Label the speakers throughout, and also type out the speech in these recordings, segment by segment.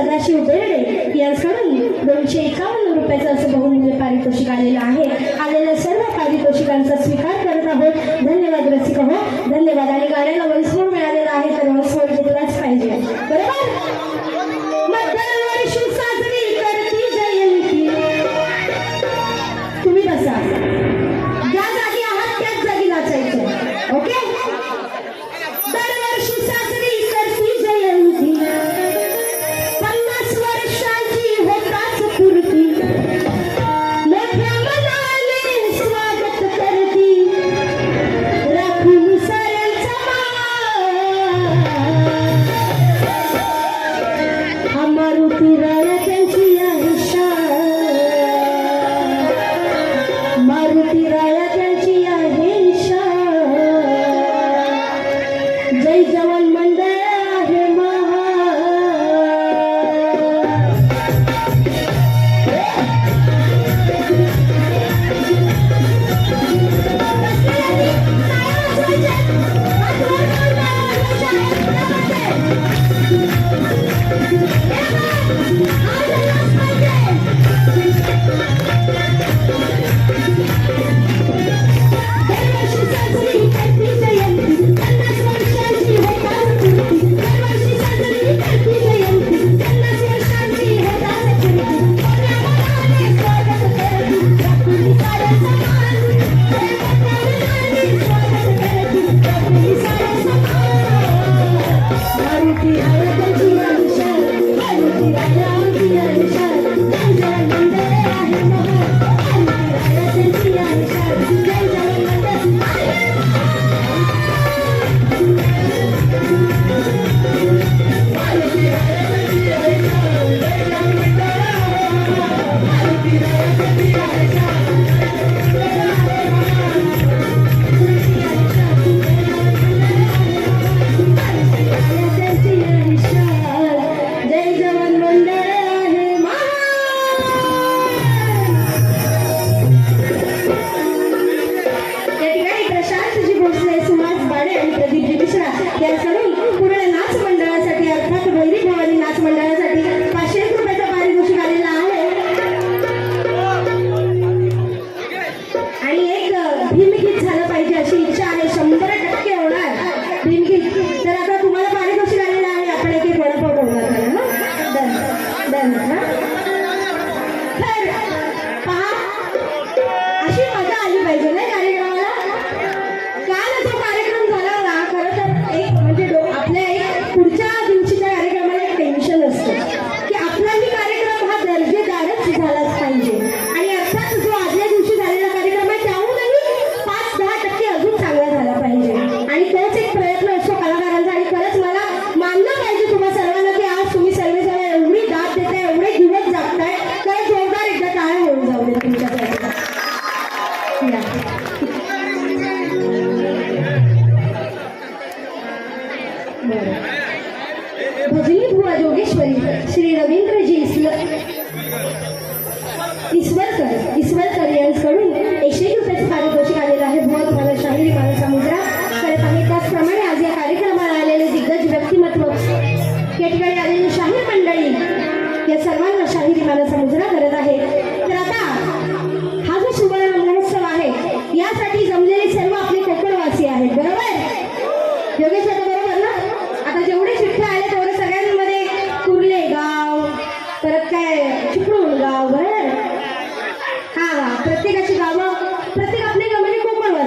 Speaker 1: सदाशिव बेर्डे यांच्याकडून दोनशे एकावन्न रुपयाचं असं बहुमूल्य पारितोषिक आलेलं आहे. आलेल्या सर्व पारितोषिकांचा स्वीकार करत आहोत. धन्यवाद रसिक हो. धन्यवाद. आणि गाण्याला वैष्णव तिर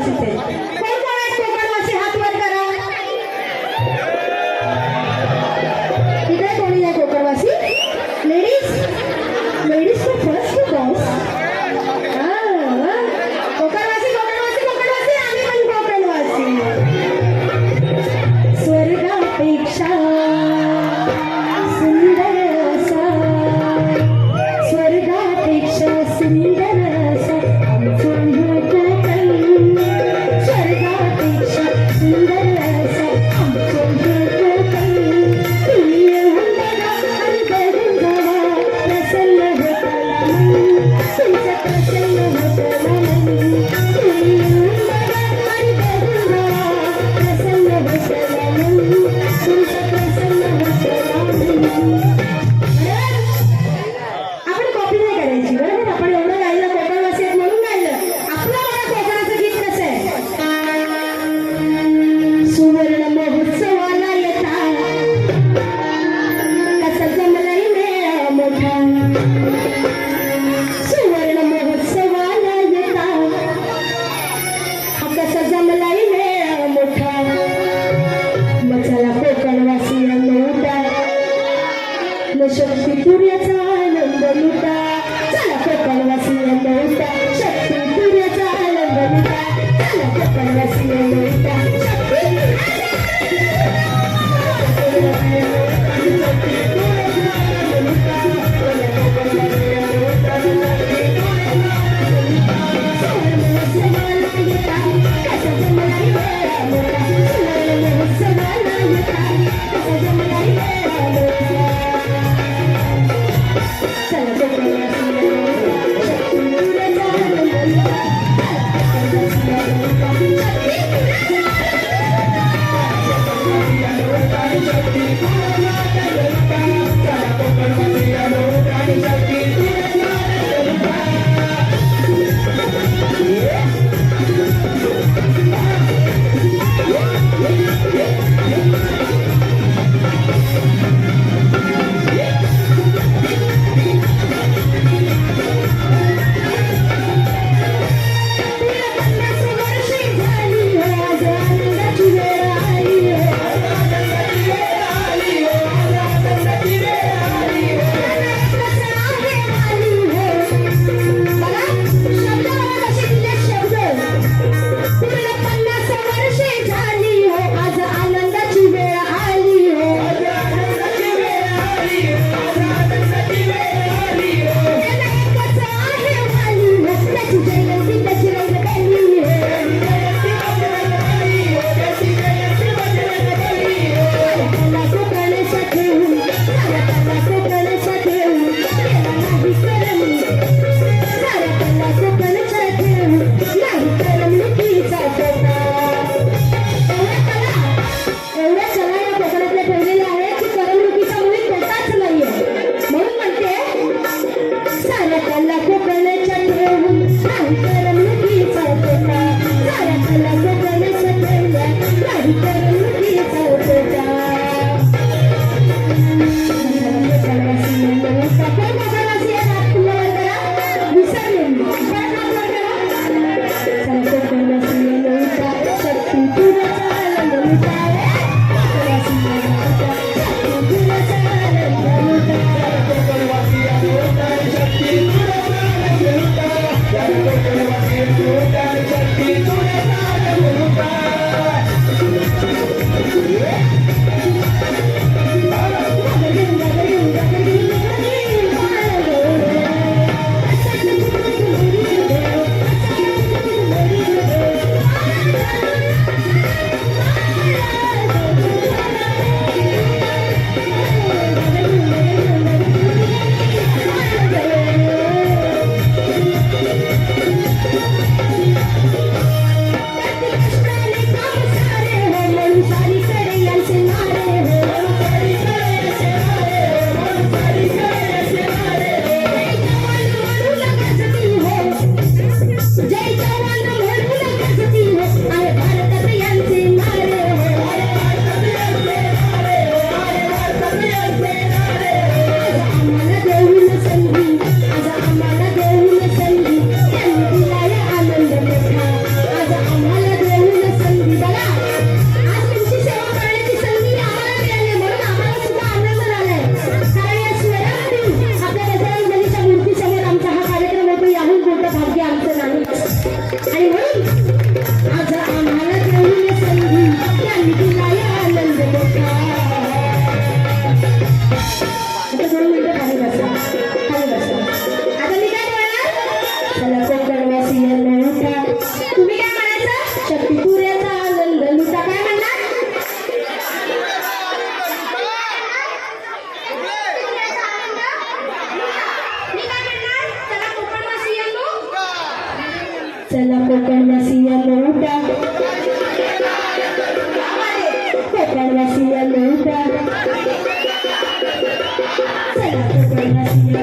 Speaker 1: 谢谢。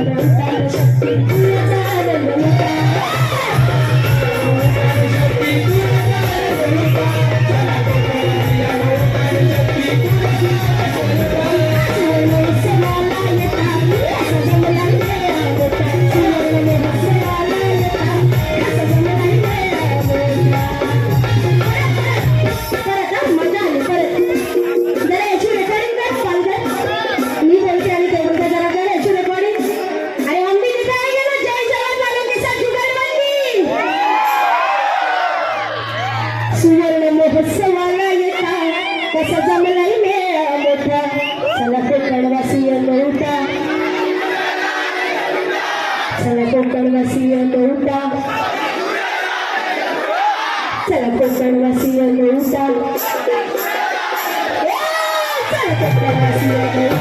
Speaker 1: da da da se la pegan así, me gusta. Se.